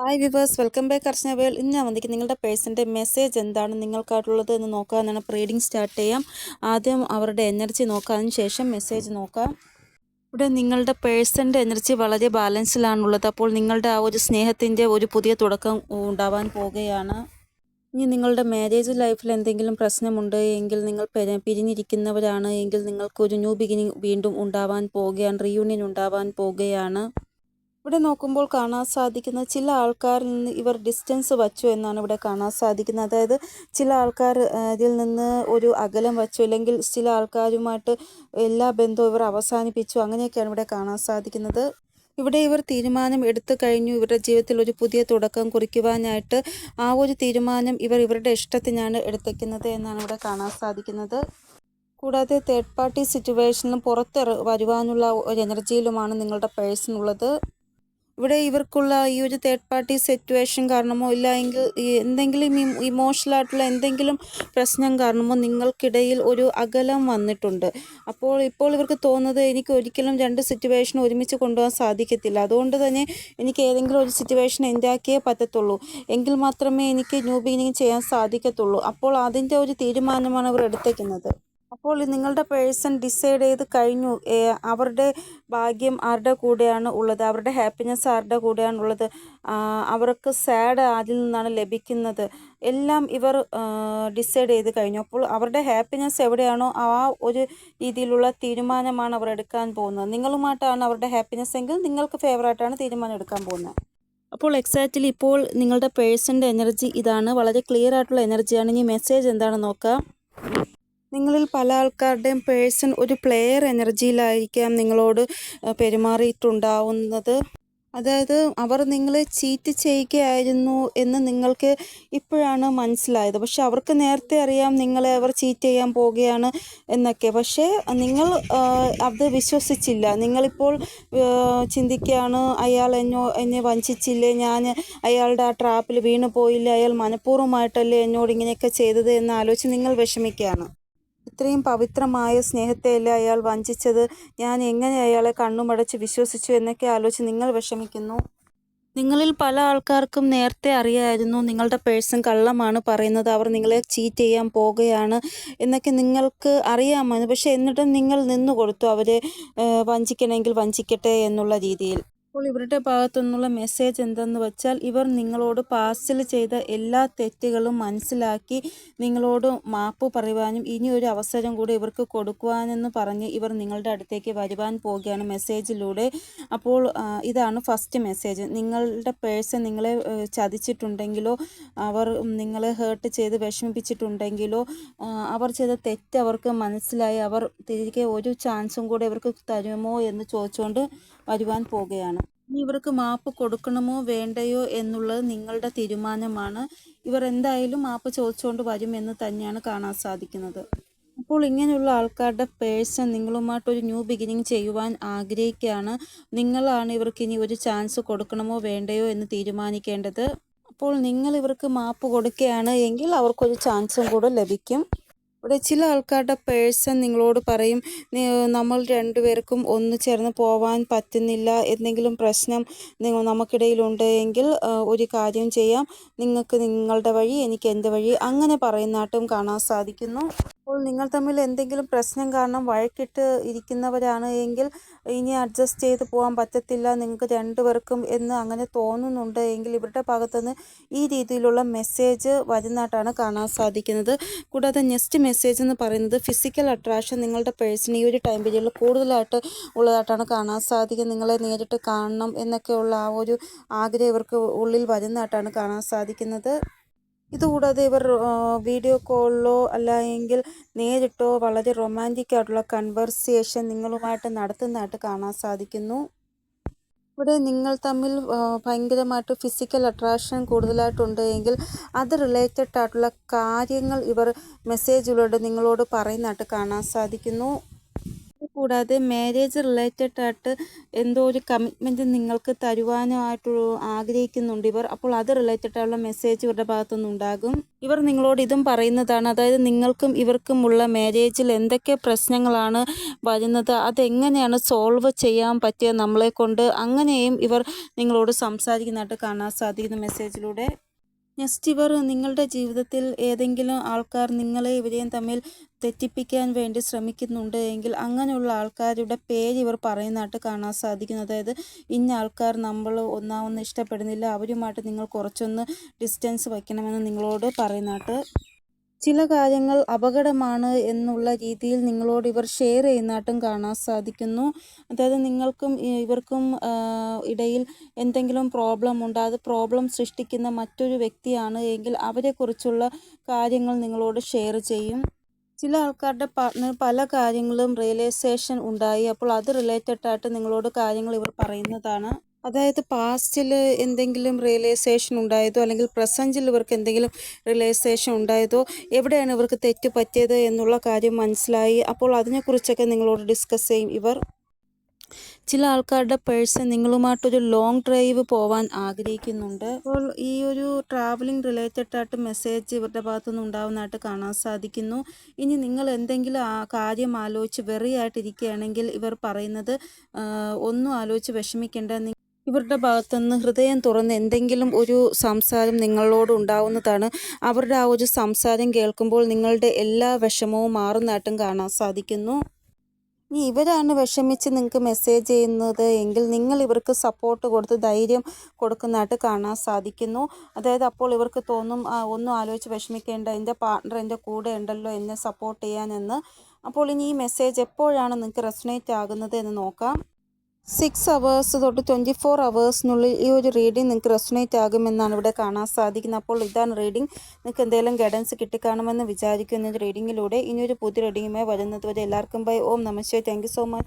Hi viewers welcome back Archana world ഇന്ന് ഞാൻ വന്നിരിക്കുന്നത് നിങ്ങളുടെ പേഴ്സന്റെ മെസ്സേജ് എന്താണ് നിങ്ങൾക്കായിട്ടുള്ളത് എന്ന് നോക്കാമെന്നാണ് റീഡിങ് സ്റ്റാർട്ട് ചെയ്യാം. ആദ്യം അവരുടെ എനർജി നോക്കാം. ശേഷം മെസ്സേജ് നോക്കാം. ഇവിടെ നിങ്ങളുടെ പേഴ്സന്റെ എനർജി വളരെ ബാലൻസിലാണുള്ളത് അപ്പോൾ നിങ്ങളുടെ ആ ഒരു സ്നേഹത്തിന്റെ ഒരു പുതിയ തുടക്കം ഉണ്ടാവാൻ പോവുകയാണ്. ഇനി നിങ്ങളുടെ മാരേജ് ലൈഫിൽ എന്തെങ്കിലും പ്രശ്നമുണ്ട് എങ്കിൽ നിങ്ങൾ പെര- പിരിഞ്ഞിരിക്കുന്നവരാണ് എങ്കിൽ നിങ്ങൾക്ക് ഒരു ന്യൂ ബിഗിനിങ് വീണ്ടും ഉണ്ടാവാൻ പോവുകയാണ് റീയൂണിയൻ ഉണ്ടാവാൻ പോവുകയാണ്. ഇവിടെ നോക്കുമ്പോൾ കാണാൻ സാധിക്കുന്ന ചില ആൾക്കാരിൽ നിന്ന് ഇവർ ഡിസ്റ്റൻസ് വച്ചു എന്നാണ് ഇവിടെ കാണാൻ സാധിക്കുന്നത്. അതായത് ചില ആൾക്കാർ ഇതിൽ നിന്ന് ഒരു അകലം വച്ചു അല്ലെങ്കിൽ ചില ആൾക്കാരുമായിട്ട് എല്ലാ ബന്ധവും ഇവർ അവസാനിപ്പിച്ചു. അങ്ങനെയൊക്കെയാണ് ഇവിടെ കാണാൻ സാധിക്കുന്നത്. ഇവിടെ ഇവർ തീരുമാനം എടുത്തു കഴിഞ്ഞു. ഇവരുടെ ജീവിതത്തിൽ ഒരു പുതിയ തുടക്കം കുറിക്കുവാനായിട്ട് ആ ഒരു തീരുമാനം ഇവർ ഇവരുടെ ഇഷ്ടത്തിനാണ് എടുത്തേക്കുന്നത് എന്നാണ് ഇവിടെ കാണാൻ സാധിക്കുന്നത്. കൂടാതെ തേർഡ് പാർട്ടി സിറ്റുവേഷനിലും പുറത്ത് വരുവാനുള്ള ഒരു എനർജിയിലുമാണ് നിങ്ങളുടെ പേഴ്സൺ ഉള്ളത്. ഇവിടെ ഇവർക്കുള്ള ഈ ഒരു തേർഡ് പാർട്ടി സിറ്റുവേഷൻ കാരണമോ ഇല്ല എങ്കിൽ എന്തെങ്കിലും ഇമോഷണൽ ആയിട്ടുള്ള എന്തെങ്കിലും പ്രശ്നം കാരണമോ നിങ്ങൾക്കിടയിൽ ഒരു അകലം വന്നിട്ടുണ്ട്. അപ്പോൾ ഇപ്പോൾ ഇവർക്ക് തോന്നുന്നത് എനിക്ക് ഒരിക്കലും രണ്ട് സിറ്റുവേഷൻ ഒരുമിച്ച് കൊണ്ടുപോകാൻ സാധിക്കത്തില്ല. അതുകൊണ്ട് തന്നെ എനിക്ക് ഏതെങ്കിലും ഒരു സിറ്റുവേഷൻ എൻഡാക്കിയേ പറ്റത്തുള്ളൂ. എങ്കിൽ മാത്രമേ എനിക്ക് ന്യൂ ബിഗിനിങ് ചെയ്യാൻ സാധിക്കത്തുള്ളൂ. അപ്പോൾ അതിന്റെ ഒരു തീരുമാനമാണ് അവർ എടുത്തേക്കുന്നത്. അപ്പോൾ നിങ്ങളുടെ പേഴ്സൺ ഡിസൈഡ് ചെയ്ത് കഴിഞ്ഞു. അവരുടെ ഭാഗ്യം ആരുടെ കൂടെയാണ് ഉള്ളത്? അവരുടെ ഹാപ്പിനെസ് ആരുടെ കൂടെയാണ് ഉള്ളത്? അവർക്ക് സാഡ് അതിൽ നിന്നാണ് ലഭിക്കുന്നത്. എല്ലാം ഇവർ ഡിസൈഡ് ചെയ്ത് കഴിഞ്ഞു. അപ്പോൾ അവരുടെ ഹാപ്പിനെസ് എവിടെയാണോ ആ ഒരു രീതിയിലുള്ള തീരുമാനമാണ് അവർ എടുക്കാൻ പോകുന്നത്. നിങ്ങളുമായിട്ടാണ് അവരുടെ ഹാപ്പിനെസ് എങ്കിൽ നിങ്ങൾക്ക് ഫേവറായിട്ടാണ് തീരുമാനം എടുക്കാൻ പോകുന്നത്. അപ്പോൾ എക്സാക്റ്റ്ലി ഇപ്പോൾ നിങ്ങളുടെ പേഴ്സന്റെ എനർജി ഇതാണ്. വളരെ ക്ലിയർ ആയിട്ടുള്ള എനർജിയാണ്. ഇനി മെസ്സേജ് എന്താണെന്ന് നോക്കാം. നിങ്ങളിൽ പല ആൾക്കാരുടെയും പേഴ്സൺ ഒരു പ്ലെയർ എനർജിയിലായിരിക്കാം നിങ്ങളോട് പെരുമാറിയിട്ടുണ്ടാവുന്നത്. അതായത് അവർ നിങ്ങളെ ചീറ്റ് ചെയ്യുകയായിരുന്നു എന്ന് നിങ്ങൾക്ക് ഇപ്പോഴാണ് മനസ്സിലായത്. പക്ഷെ അവർക്ക് നേരത്തെ അറിയാം നിങ്ങളെ അവർ ചീറ്റ് ചെയ്യാൻ പോവുകയാണ് എന്നൊക്കെ. പക്ഷേ നിങ്ങൾ അത് വിശ്വസിച്ചില്ല. നിങ്ങളിപ്പോൾ ചിന്തിക്കുകയാണ് അയാൾ എന്നോ എന്നെ വഞ്ചിച്ചില്ലേ? ഞാൻ അയാളുടെ ആ ട്രാപ്പിൽ വീണു പോയില്ലേ അയാൾ മനഃപൂർവമായിട്ടല്ലേ എന്നോട് ഇങ്ങനെയൊക്കെ ചെയ്തത് എന്ന് ആലോചിച്ച് നിങ്ങൾ വിഷമിക്കുകയാണ്. ഇത്രയും പവിത്രമായ സ്നേഹത്തെയല്ലേ അയാൾ വഞ്ചിച്ചത്? ഞാൻ എങ്ങനെ അയാളെ കണ്ണുമടച്ച് വിശ്വസിച്ചു എന്നൊക്കെ ആലോചിച്ച് നിങ്ങൾ വിഷമിക്കുന്നു. നിങ്ങളിൽ പല ആൾക്കാർക്കും നേരത്തെ അറിയായിരുന്നു നിങ്ങളുടെ പേഴ്സൺ കള്ളമാണ് പറയുന്നത്. അവർ നിങ്ങളെ ചീറ്റ് ചെയ്യാൻ പോകുകയാണ് എന്നൊക്കെ നിങ്ങൾക്ക് അറിയാമായിരുന്നു. പക്ഷെ എന്നിട്ടും നിങ്ങൾ നിന്നു കൊടുത്തു അവരെ വഞ്ചിക്കണമെങ്കിൽ വഞ്ചിക്കട്ടെ എന്നുള്ള രീതിയിൽ. അപ്പോൾ ഇവരുടെ ഭാഗത്തു നിന്നുള്ള മെസ്സേജ് എന്തെന്ന് വെച്ചാൽ ഇവർ നിങ്ങളോട് പാസ്റ്റിൽ ചെയ്ത എല്ലാ തെറ്റുകളും മനസ്സിലാക്കി നിങ്ങളോട് മാപ്പ് പറയുവാനും ഇനി ഒരു അവസരം കൂടി ഇവർക്ക് കൊടുക്കുവാനെന്ന് പറഞ്ഞ് ഇവർ നിങ്ങളുടെ അടുത്തേക്ക് വരുവാൻ പോവുകയാണ് മെസ്സേജിലൂടെ അപ്പോൾ ഇതാണ് ഫസ്റ്റ് മെസ്സേജ് നിങ്ങളുടെ പേഴ്സൺ നിങ്ങളെ ചതിച്ചിട്ടുണ്ടെങ്കിലോ അവർ നിങ്ങളെ ഹേർട്ട് ചെയ്ത് വിഷമിപ്പിച്ചിട്ടുണ്ടെങ്കിലോ അവർ ചെയ്ത തെറ്റ് അവർക്ക് മനസ്സിലായി. അവർ തിരികെ ഒരു ചാൻസും കൂടെ ഇവർക്ക് തരുമോ എന്ന് ചോദിച്ചുകൊണ്ട് വരുവാൻ പോകുകയാണ്. ഇനി ഇവർക്ക് മാപ്പ് കൊടുക്കണമോ വേണ്ടയോ എന്നുള്ളത് നിങ്ങളുടെ തീരുമാനമാണ്. ഇവർ എന്തായാലും മാപ്പ് ചോദിച്ചുകൊണ്ട് വരുമെന്ന് തന്നെയാണ് കാണാൻ സാധിക്കുന്നത്. അപ്പോൾ ഇങ്ങനെയുള്ള ആൾക്കാരുടെ പേഴ്സൺ നിങ്ങളുമായിട്ട് ഒരു ന്യൂ ബിഗിനിങ് ചെയ്യുവാൻ ആഗ്രഹിക്കുകയാണ്. നിങ്ങളാണ് ഇവർക്ക് ഇനി ഒരു ചാൻസ് കൊടുക്കണമോ വേണ്ടയോ എന്ന് തീരുമാനിക്കേണ്ടത്. അപ്പോൾ നിങ്ങൾ ഇവർക്ക് മാപ്പ് കൊടുക്കുകയാണ് എങ്കിൽ അവർക്കൊരു ചാൻസും കൂടെ ലഭിക്കും. ഇവിടെ ചില ആൾക്കാരുടെ പേഴ്സൺ നിങ്ങളോട് പറയും നമ്മൾ രണ്ടുപേർക്കും ഒന്ന് ചേർന്ന് പോവാൻ പറ്റുന്നില്ല എന്തെങ്കിലും പ്രശ്നം നിങ്ങൾ നമുക്കിടയിലുണ്ട് എങ്കിൽ ഒരു കാര്യം ചെയ്യാം. നിങ്ങൾക്ക് നിങ്ങളുടെ വഴി എനിക്ക് എന്റെ വഴി അങ്ങനെ പറയുന്നതായിട്ടും കാണാൻ സാധിക്കുന്നു. അപ്പോൾ നിങ്ങൾ തമ്മിൽ എന്തെങ്കിലും പ്രശ്നം കാരണം വഴക്കിട്ട് ഇരിക്കുന്നവരാണ് എങ്കിൽ ഇനി അഡ്ജസ്റ്റ് ചെയ്ത് പോകാൻ പറ്റത്തില്ല നിങ്ങൾക്ക് രണ്ടുപേർക്കും എന്ന് അങ്ങനെ തോന്നുന്നുണ്ട് എങ്കിൽ ഇവരുടെ ഭാഗത്തുനിന്ന് ഈ രീതിയിലുള്ള മെസ്സേജ് വരുന്നതായിട്ടാണ് കാണാൻ സാധിക്കുന്നത്. കൂടാതെ നെക്സ്റ്റ് മെസ്സേജ് എന്ന് പറയുന്നത് ഫിസിക്കൽ അട്രാക്ഷൻ നിങ്ങളുടെ പേഴ്സൺ ഈ ഒരു ടൈം പീരീഡിൽ കൂടുതലായിട്ട് ഉള്ളതായിട്ടാണ് കാണാൻ സാധിക്കുക. നിങ്ങളെ നേരിട്ട് കാണണം എന്നൊക്കെയുള്ള ആ ഒരു ആഗ്രഹം ഇവർക്ക് ഉള്ളിൽ വരുന്നതായിട്ടാണ് കാണാൻ സാധിക്കുന്നത്. ഇതുകൂടാതെ ഇവർ വീഡിയോ കോളിലോ അല്ല എങ്കിൽ നേരിട്ടോ വളരെ റൊമാന്റിക് ആയിട്ടുള്ള കൺവെർസേഷൻ നിങ്ങളുമായിട്ട് നടത്തുന്നതായിട്ട് കാണാൻ സാധിക്കുന്നു. ഇവിടെ നിങ്ങൾ തമ്മിൽ ഭയങ്കരമായിട്ട് ഫിസിക്കൽ അട്രാക്ഷൻ കൂടുതലായിട്ടുണ്ട് എങ്കിൽ അത് റിലേറ്റഡ് ആയിട്ടുള്ള കാര്യങ്ങൾ ഇവർ മെസ്സേജിലൂടെ നിങ്ങളോട് പറയുന്നതായിട്ട് കാണാൻ സാധിക്കുന്നു. കൂടാതെ മാരേജ് റിലേറ്റഡ് ആയിട്ട് എന്തോ ഒരു കമ്മിറ്റ്മെന്റ് നിങ്ങൾക്ക് തരുവാനായിട്ട് ആഗ്രഹിക്കുന്നുണ്ട്. ഇവർ അപ്പോൾ അത് റിലേറ്റഡ് ആയിട്ടുള്ള മെസ്സേജ് ഇവരുടെ ഭാഗത്തുനിന്ന് ഉണ്ടാകും. ഇവർ നിങ്ങളോട് ഇതും പറയുന്നതാണ്. അതായത് നിങ്ങൾക്കും ഇവർക്കുമുള്ള മാരേജിൽ എന്തൊക്കെ പ്രശ്നങ്ങളാണ് വരുന്നത്? അതെങ്ങനെയാണ് സോൾവ് ചെയ്യാൻ പറ്റിയ നമ്മളെ കൊണ്ട് അങ്ങനെയും ഇവർ നിങ്ങളോട് സംസാരിക്കുന്നതായിട്ട് കാണാൻ സാധിക്കുന്ന മെസ്സേജിലൂടെ നെക്സ്റ്റ് ഇവർ നിങ്ങളുടെ ജീവിതത്തിൽ ഏതെങ്കിലും ആൾക്കാർ നിങ്ങളെ ഇവരെയും തമ്മിൽ തെറ്റിപ്പിക്കാൻ വേണ്ടി ശ്രമിക്കുന്നുണ്ട് എങ്കിൽ അങ്ങനെയുള്ള ആൾക്കാരുടെ പേര് ഇവർ പറയുന്നതായിട്ട് കാണാൻ സാധിക്കുന്നു. അതായത് ഇന്ന ആൾക്കാർ നമ്മൾ ഒന്നാമൊന്നും ഇഷ്ടപ്പെടുന്നില്ല അവരുമായിട്ട് നിങ്ങൾ കുറച്ചൊന്ന് ഡിസ്റ്റൻസ് വയ്ക്കണമെന്ന് നിങ്ങളോട് പറയുന്നതായിട്ട് ചില കാര്യങ്ങൾ അപകടമാണ് എന്നുള്ള രീതിയിൽ നിങ്ങളോട് ഇവർ ഷെയർ ചെയ്യുന്നതായിട്ടും കാണാൻ സാധിക്കുന്നു. അതായത് നിങ്ങൾക്കും ഇവർക്കും ഇടയിൽ എന്തെങ്കിലും പ്രോബ്ലം ഉണ്ട്? അത് പ്രോബ്ലം സൃഷ്ടിക്കുന്ന മറ്റൊരു വ്യക്തിയാണ് എങ്കിൽ അവരെക്കുറിച്ചുള്ള കാര്യങ്ങൾ നിങ്ങളോട് ഷെയർ ചെയ്യും. ചില ആൾക്കാരുടെ പാർട്ട്ണർ പല കാര്യങ്ങളും റിയലൈസേഷൻ ഉണ്ടായി. അപ്പോൾ അത് റിലേറ്റഡ് ആയിട്ട് നിങ്ങളോട് കാര്യങ്ങൾ ഇവർ പറയുന്നതാണ്. അതായത് പാസ്റ്റിൽ എന്തെങ്കിലും റിയലൈസേഷൻ ഉണ്ടായതോ അല്ലെങ്കിൽ പ്രസന്റിൽ ഇവർക്ക് എന്തെങ്കിലും റിയലൈസേഷൻ ഉണ്ടായതോ എവിടെയാണ് ഇവർക്ക് തെറ്റ് പറ്റിയത് എന്നുള്ള കാര്യം മനസ്സിലായി. അപ്പോൾ അതിനെക്കുറിച്ചൊക്കെ നിങ്ങളോട് ഡിസ്കസ് ചെയ്യും ഇവർ. ചില ആൾക്കാരുടെ പേഴ്സൺ നിങ്ങളുമായിട്ടൊരു ലോങ് ഡ്രൈവ് പോവാൻ ആഗ്രഹിക്കുന്നുണ്ട്. അപ്പോൾ ഈ ഒരു ട്രാവലിംഗ് റിലേറ്റഡ് ആയിട്ട് മെസ്സേജ് ഇവരുടെ ഭാഗത്തുനിന്ന് ഉണ്ടാവുന്നതായിട്ട് കാണാൻ സാധിക്കുന്നു. ഇനി നിങ്ങൾ എന്തെങ്കിലും ആ കാര്യം ആലോചിച്ച് വെറിയായിട്ടിരിക്കുകയാണെങ്കിൽ ഇവർ പറയുന്നത് ഒന്നും ആലോചിച്ച് വിഷമിക്കേണ്ട. ഇവരുടെ ഭാഗത്തുനിന്ന് ഹൃദയം തുറന്ന് എന്തെങ്കിലും ഒരു സംസാരം നിങ്ങളോട് ഉണ്ടാവുന്നതാണ്. അവരുടെ ആ ഒരു സംസാരം കേൾക്കുമ്പോൾ നിങ്ങളുടെ എല്ലാ വിഷമവും മാറുന്നതായിട്ടും കാണാൻ സാധിക്കുന്നു. ഇനി ഇവരാണ് വിഷമിച്ച് നിങ്ങൾക്ക് മെസ്സേജ് ചെയ്യുന്നത് എങ്കിൽ നിങ്ങൾ ഇവർക്ക് സപ്പോർട്ട് കൊടുത്ത് ധൈര്യം കൊടുക്കുന്നതായിട്ട് കാണാൻ സാധിക്കുന്നു. അതായത് അപ്പോൾ ഇവർക്ക് തോന്നും "ആ, ഒന്നും ആലോചിച്ച് വിഷമിക്കേണ്ട എന്റെ പാർട്ട്ണർ എന്റെ കൂടെ ഉണ്ടല്ലോ എന്നെ സപ്പോർട്ട് ചെയ്യാനെന്ന് അപ്പോൾ ഇനി ഈ മെസ്സേജ് എപ്പോഴാണ് നിങ്ങൾക്ക് റെസണേറ്റ് ആകുന്നത് എന്ന് നോക്കാം. സിക്സ് അവേഴ്സ് തൊട്ട് ട്വന്റി ഫോർ അവേഴ്സിനുള്ളിൽ ഈ ഒരു റീഡിംഗ് നിങ്ങൾക്ക് റെസണേറ്റ് ആകുമെന്നാണ് ഇവിടെ കാണാൻ സാധിക്കുന്നത്. അപ്പോൾ ഇതാണ് റീഡിംഗ് നിങ്ങൾക്ക് എന്തെങ്കിലും ഗൈഡൻസ് കിട്ടിക്കാണുമെന്ന് വിചാരിക്കുന്ന. റീഡിങ്ങിലൂടെ ഇനിയൊരു പുതിയ റീഡിങ്ങുമായി വരുന്നത് വരെ എല്ലാവർക്കും ബൈ. ഓം നമസ്തേ താങ്ക് സോ മച്ച്.